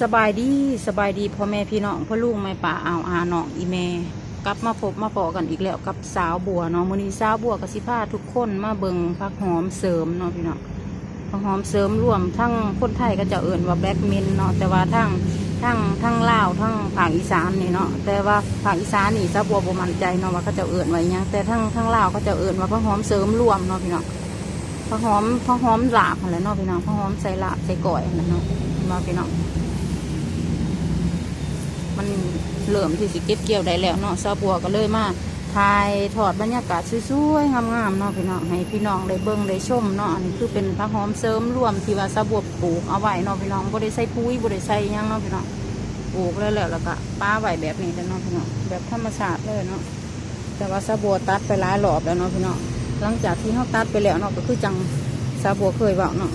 สบายดีสบายดีพ่อแม่พี่น้องพ่อลุงแม่ป่าอ่าวอาน้องอีแม่กลับมาพบมาพอกันอีกแล้วกับสาวบัวเนาะมื้อนี้สาวบัวกับสิพาทุกคนมาเบิงผักหอมเสริมเนาะพี่น้องผักหอมเสริมรวมทั้งคนไทยก็จะเอิ่นว่าแบล็กเมนเนาะแต่ว่าทั้งทั้งทั้งลาวทั้งภาคอีสานนี่เนาะแต่ว่าภาคอีสานนี่สาวบัวบ่มั่นใจเนาะว่าเขาจะเอิ่นไว้ยังแต่ทั้งทั้งลาวเขาจะเอิ่นว่าผักหอมเสริมรวมเนาะพี่น้องผักหอมผักหอมหลาบอะไรเนาะพี่น้องผักหอมใส่ลาบใส่ก้อยนั่นเนาะเนาพี่น้อง มัน เริ่มที่สิเก็บเกี่ยวได้แล้วเนาะซาบัวก็เลยมาถ่ายถอดบรรยากาศสวยๆงามๆเนาะพี่น้องให้พี่น้องได้เบิ่งได้ชมเนาะอันนี้คือเป็นผักหอมเสริมรวมที่ว่าซาบัวปลูกเอาไว้เนาะพี่น้องบ่ได้ใส่ปุ๋ยบ่ได้ใส่ยังเนาะพี่น้องปลูกแล้วแล้วแล้วก็ป้าไว้แบบนี้แล้วเนาะพี่น้องแบบธรรมชาติเลยเนาะแต่ว่าซาบัวตัดไปหลายรอบแล้วเนาะพี่น้องหลังจากที่เขาตัดไปแล้วเนาะก็คือจังซาบัวเคยบอกเนาะ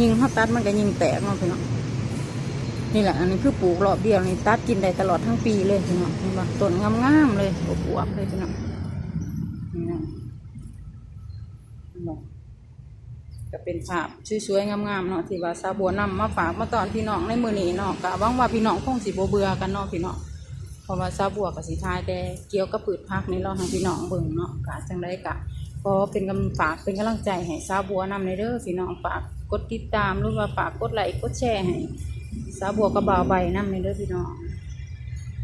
ยิงเขาตัดมันก็ยิงแตกเนาะพี่น้อง นี่แหละ อันนี้คือปลูกรอบเดียวนี่ตัดกินได้ตลอดทั้งปีเลยพี่น้องเห็นปะต้นงามๆเลยอวบๆเลยพี่น้องนี่นะเห็นปะก็เป็นภาพสวยๆงามๆเนาะที่ว่าซาบัวนำมาฝากมาตอนพี่น้องในมือนี้เนาะกะหวังว่าพี่น้องคงสิบเบื่อกันเนาะพี่น้องเพราะว่าซาบัวกับสีทายแต่เกี่ยวกับพืชผักนี่เราให้พี่น้องเบิ่งเนาะกะจังได้กะพอเป็นกำฝากเป็นกำลังใจให้ซาบัวนำในเด้อพี่น้องฝากกดติดตามหรือว่าฝากกดไลค์กดแชร์ให้ สาวบัวกระบาวใบน้ำในเด้อพี่น้อง